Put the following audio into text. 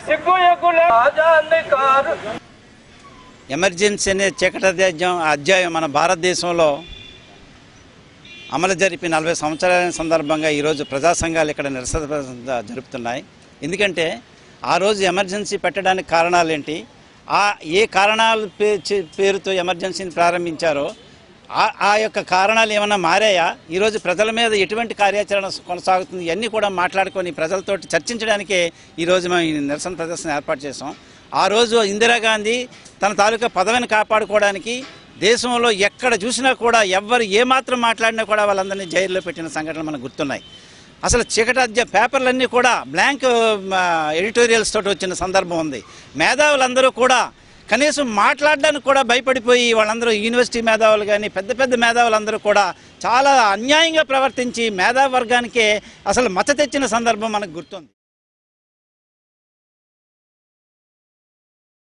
సిగ్గు ఎగ్గు లే- రాజాన్ని car emergency అనే చీకట అధ్యాయం అధ్యాయం మన భారతదేశంలో అమలు జరిపి నలభై సంవత్సరాల సందర్భంగా ఈరోజు ప్రజా సంఘాలు ఇక్కడ నిరసన జరుపుతున్నాయి. ఎందుకంటే ఆ రోజు ఎమర్జెన్సీ పెట్టడానికి కారణాలు ఏంటి? ఆ ఏ కారణాలు పే పేరుతో ఎమర్జెన్సీని ప్రారంభించారో ఆ ఆ యొక్క కారణాలు ఏమైనా మారాయా? ఈరోజు ప్రజల మీద ఎటువంటి కార్యాచరణ కొనసాగుతుంది? ఇవన్నీ కూడా మాట్లాడుకొని ప్రజలతో చర్చించడానికే ఈరోజు మేము ఈ నిరసన ప్రదర్శన ఏర్పాటు చేసాం ఆ రోజు ఇందిరాగాంధీ తన తాలూకా పదవిని కాపాడుకోవడానికి దేశంలో ఎక్కడ చూసినా కూడా ఎవ్వరు ఏమాత్రం మాట్లాడినా కూడా వాళ్ళందరినీ జైల్లో పెట్టిన సంఘటనలు మనకు గుర్తున్నాయి. అసలు చీకటి పేపర్లన్నీ కూడా బ్లాంక్ ఎడిటోరియల్స్ తోటి వచ్చిన సందర్భం ఉంది. మేధావులందరూ కూడా కనీసం మాట్లాడడానికి కూడా భయపడిపోయి వాళ్ళందరూ యూనివర్సిటీ మేధావులు కానీ పెద్ద పెద్ద మేధావులందరూ కూడా చాలా అన్యాయంగా ప్రవర్తించి మేధావర్గానికే అసలు మచ్చ తెచ్చిన సందర్భం మనకు గుర్తుంది.